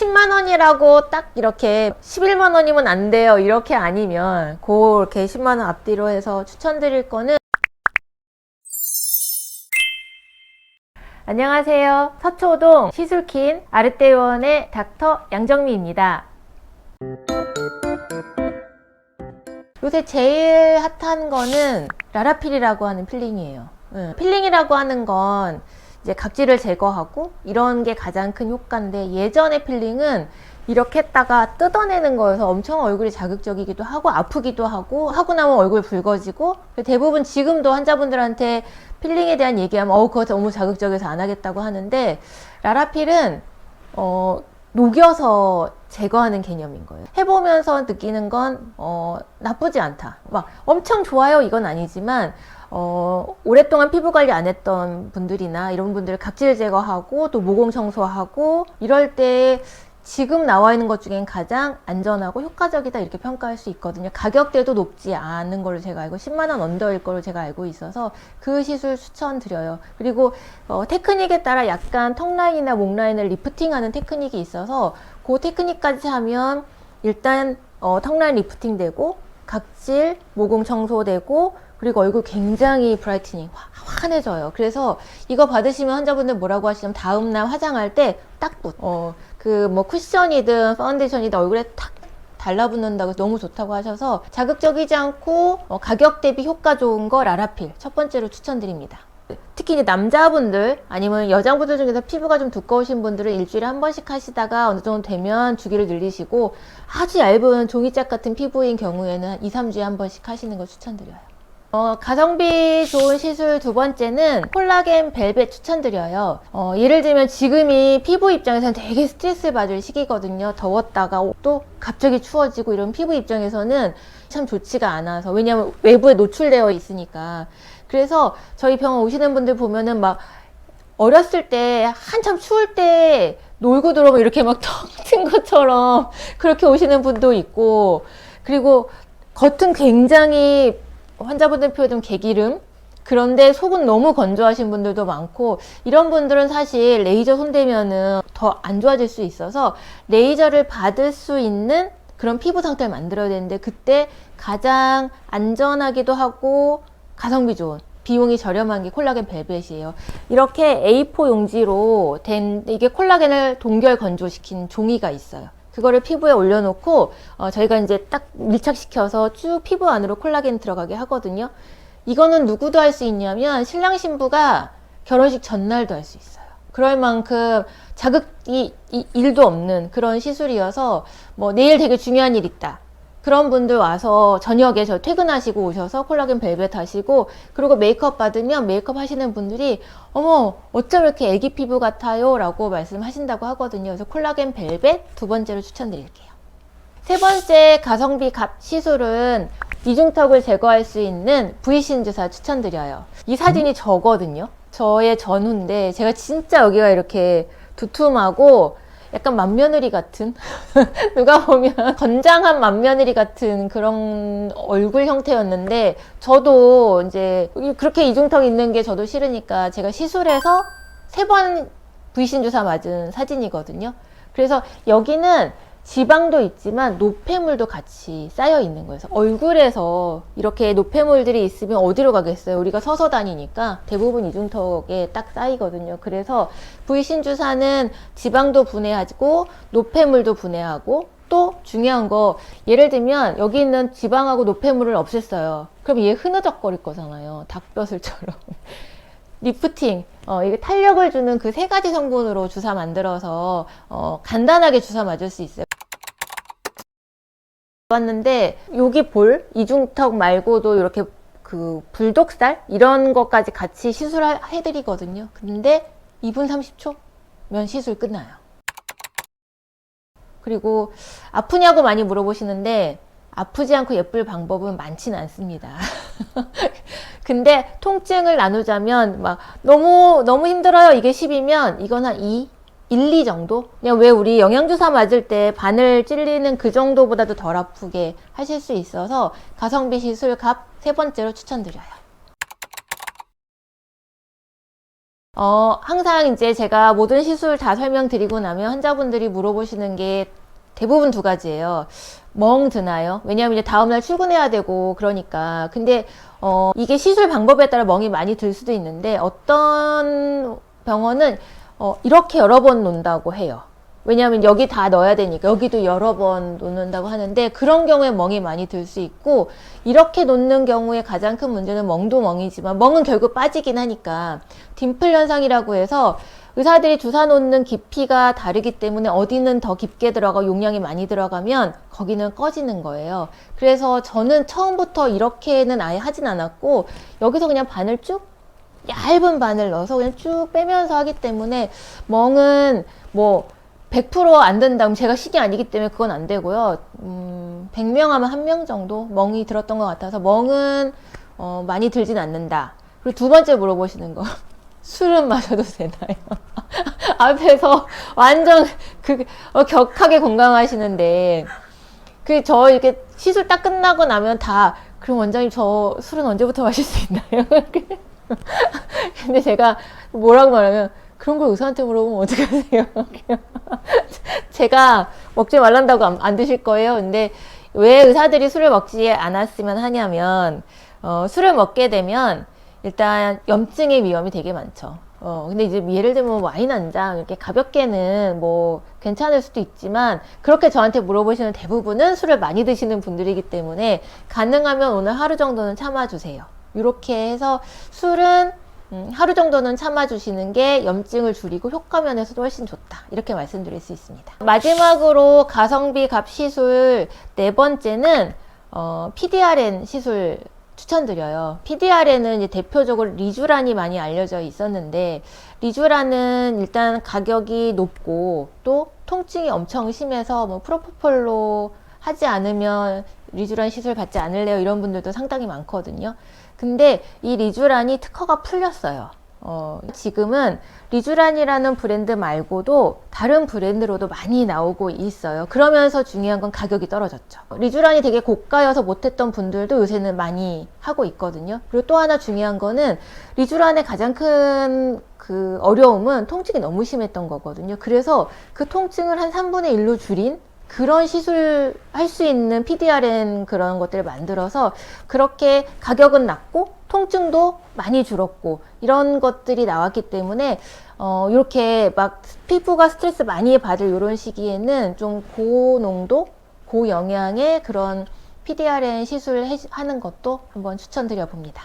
10만 원이라고 딱 이렇게 11만 원이면 안 돼요. 이렇게 아니면 그렇게 10만 원 앞뒤로 해서 추천드릴 거는 안녕하세요. 서초동 시술킨 아르떼원의 닥터 양정미입니다. 요새 제일 핫한 거는 라라필이라고 하는 필링이에요. 응. 필링이라고 하는 건 이제 각질을 제거하고 이런 게 가장 큰 효과인데 예전의 필링은 이렇게 했다가 뜯어내는 거여서 엄청 얼굴이 자극적이기도 하고 아프기도 하고 하고 나면 얼굴 붉어지고 대부분 지금도 환자분들한테 필링에 대한 얘기하면 어 그거 너무 자극적이어서 안 하겠다고 하는데 라라필은 어 녹여서 제거하는 개념인 거예요. 해보면서 느끼는 건, 어, 나쁘지 않다. 막 엄청 좋아요 이건 아니지만, 어, 오랫동안 피부 관리 안 했던 분들이나 이런 분들 각질 제거하고 또 모공 청소하고 이럴 때 지금 나와 있는 것 중엔 가장 안전하고 효과적이다 이렇게 평가할 수 있거든요. 가격대도 높지 않은 걸로 제가 알고 10만 원 언더일 걸로 제가 알고 있어서 그 시술 추천드려요. 그리고 어, 테크닉에 따라 약간 턱 라인이나 목 라인을 리프팅하는 테크닉이 있어서 그 테크닉까지 하면 일단 어, 턱 라인 리프팅 되고 각질, 모공 청소되고 그리고 얼굴 굉장히 브라이트닝 화- 환해져요. 그래서 이거 받으시면 환자분들 뭐라고 하시냐면 다음날 화장할 때 딱 붙. 어, 그 뭐 쿠션이든 파운데이션이든 얼굴에 탁 달라붙는다고 너무 좋다고 하셔서 자극적이지 않고 어, 가격 대비 효과 좋은 거 라라필 첫 번째로 추천드립니다. 특히 이제 남자분들 아니면 여자분들 중에서 피부가 좀 두꺼우신 분들은 일주일에 한 번씩 하시다가 어느 정도 되면 주기를 늘리시고 아주 얇은 종이짝 같은 피부인 경우에는 2, 3주에 한 번씩 하시는 걸 추천드려요. 어, 가성비 좋은 시술 두 번째는 콜라겐 벨벳 추천드려요. 어, 예를 들면 지금이 피부 입장에서는 되게 스트레스 받을 시기거든요. 더웠다가 또 갑자기 추워지고 이런 피부 입장에서는 참 좋지가 않아서 왜냐하면 외부에 노출되어 있으니까 그래서 저희 병원 오시는 분들 보면은 막 어렸을 때 한참 추울 때 놀고 들어오면 이렇게 막턱튼 것처럼 그렇게 오시는 분도 있고 그리고 겉은 굉장히 환자분들 표현 개기름 그런데 속은 너무 건조하신 분들도 많고 이런 분들은 사실 레이저 손대면은 더 안 좋아질 수 있어서 레이저를 받을 수 있는 그런 피부 상태를 만들어야 되는데 그때 가장 안전하기도 하고 가성비 좋은 비용이 저렴한 게 콜라겐 벨벳이에요. 이렇게 A4 용지로 된 이게 콜라겐을 동결 건조시킨 종이가 있어요. 그거를 피부에 올려놓고 어, 저희가 이제 딱 밀착시켜서 쭉 피부 안으로 콜라겐 들어가게 하거든요. 이거는 누구도 할 수 있냐면 신랑 신부가 결혼식 전날도 할 수 있어요. 그럴 만큼 자극이 이- 일도 없는 그런 시술이어서 뭐 내일 되게 중요한 일 있다. 그런 분들 와서 저녁에 저 퇴근하시고 오셔서 콜라겐 벨벳 하시고 그리고 메이크업 받으면 메이크업 하시는 분들이 어머 어쩜 이렇게 애기 피부 같아요? 라고 말씀하신다고 하거든요. 그래서 콜라겐 벨벳 두 번째로 추천드릴게요. 세 번째 가성비 값 시술은 이중턱을 제거할 수 있는 V신 주사 추천드려요. 이 사진이 저거든요. 저의 전후인데 제가 진짜 여기가 이렇게 두툼하고 약간 맏며느리 같은 누가 보면 건장한 맏며느리 같은 그런 얼굴 형태였는데 저도 이제 그렇게 이중턱 있는 게 저도 싫으니까 제가 시술해서 세 번 V신 주사 맞은 사진이거든요. 그래서 여기는 지방도 있지만 노폐물도 같이 쌓여 있는 거예요. 얼굴에서 이렇게 노폐물들이 있으면 어디로 가겠어요? 우리가 서서 다니니까 대부분 이중턱에 딱 쌓이거든요. 그래서 V신 주사는 지방도 분해하고 노폐물도 분해하고 또 중요한 거 예를 들면 여기 있는 지방하고 노폐물을 없앴어요. 그럼 얘 흐느적거릴 거잖아요. 닭뼈슬처럼. 리프팅, 어, 이게 탄력을 주는 그 세 가지 성분으로 주사 만들어서 어, 간단하게 주사 맞을 수 있어요. 왔는데 여기 볼 이중턱 말고도 이렇게 그 불독살 이런 것까지 같이 시술해드리거든요. 근데 2분 30초면 시술 끝나요. 그리고 아프냐고 많이 물어보시는데 아프지 않고 예쁠 방법은 많지는 않습니다. 근데 통증을 나누자면 막 너무 너무 힘들어요. 이게 10이면 이건 한 2, 1, 2 정도? 그냥 왜 우리 영양주사 맞을 때 바늘 찔리는 그 정도보다도 덜 아프게 하실 수 있어서 가성비 시술 값 세 번째로 추천드려요. 어, 항상 이제 제가 모든 시술 다 설명드리고 나면 환자분들이 물어보시는 게 대부분 두 가지예요. 멍 드나요? 왜냐하면 이제 다음날 출근해야 되고 그러니까. 근데 어, 이게 시술 방법에 따라 멍이 많이 들 수도 있는데 어떤 병원은 어, 이렇게 여러 번 논다고 해요. 왜냐하면 여기 다 넣어야 되니까 여기도 여러 번 놓는다고 하는데 그런 경우에 멍이 많이 들 수 있고 이렇게 놓는 경우에 가장 큰 문제는 멍도 멍이지만 멍은 결국 빠지긴 하니까 딤플 현상이라고 해서 의사들이 주사 놓는 깊이가 다르기 때문에 어디는 더 깊게 들어가 용량이 많이 들어가면 거기는 꺼지는 거예요. 그래서 저는 처음부터 이렇게는 아예 하진 않았고 여기서 그냥 바늘 쭉 얇은 바늘 넣어서 그냥 쭉 빼면서 하기 때문에 멍은 뭐 100%안 된다. 면 제가 식이 아니기 때문에 그건 안 되고요. 음, 100명 하면 한 명 정도 멍이 들었던 것 같아서 멍은 어, 많이 들진 않는다. 그리고 두 번째 물어보시는 거. 술은 마셔도 되나요? 앞에서 완전 그 어, 격하게 건강하시는데 그 저 이렇게 시술 딱 끝나고 나면 다 그럼 원장님 저 술은 언제부터 마실 수 있나요? 근데 제가 뭐라고 말하면 그런 걸 의사한테 물어보면 어떡하세요? 제가 먹지 말란다고 안, 안 드실 거예요. 근데 왜 의사들이 술을 먹지 않았으면 하냐면 어, 술을 먹게 되면 일단 염증의 위험이 되게 많죠. 어, 근데 이제 예를 들면 뭐 와인 한 잔 이렇게 가볍게는 뭐 괜찮을 수도 있지만 그렇게 저한테 물어보시는 대부분은 술을 많이 드시는 분들이기 때문에 가능하면 오늘 하루 정도는 참아주세요. 이렇게 해서 술은 음, 하루 정도는 참아주시는 게 염증을 줄이고 효과 면에서도 훨씬 좋다. 이렇게 말씀드릴 수 있습니다. 마지막으로 가성비 갑 시술 네 번째는 어, PDRN 시술 추천드려요. PDRN은 대표적으로 리쥬란이 많이 알려져 있었는데 리쥬란은 일단 가격이 높고 또 통증이 엄청 심해서 뭐 프로포폴로 하지 않으면 리쥬란 시술 받지 않을래요 이런 분들도 상당히 많거든요. 근데 이 리쥬란이 특허가 풀렸어요. 어, 지금은 리쥬란이라는 브랜드 말고도 다른 브랜드로도 많이 나오고 있어요. 그러면서 중요한 건 가격이 떨어졌죠. 리쥬란이 되게 고가여서 못했던 분들도 요새는 많이 하고 있거든요. 그리고 또 하나 중요한 거는 리쥬란의 가장 큰 그 어려움은 통증이 너무 심했던 거거든요. 그래서 그 통증을 한 3분의 1로 줄인 그런 시술 할 수 있는 PDRN 그런 것들을 만들어서 그렇게 가격은 낮고 통증도 많이 줄었고 이런 것들이 나왔기 때문에 어 이렇게 막 피부가 스트레스 많이 받을 이런 시기에는 좀 고농도 고영양의 그런 PDRN 시술 하는 것도 한번 추천드려 봅니다.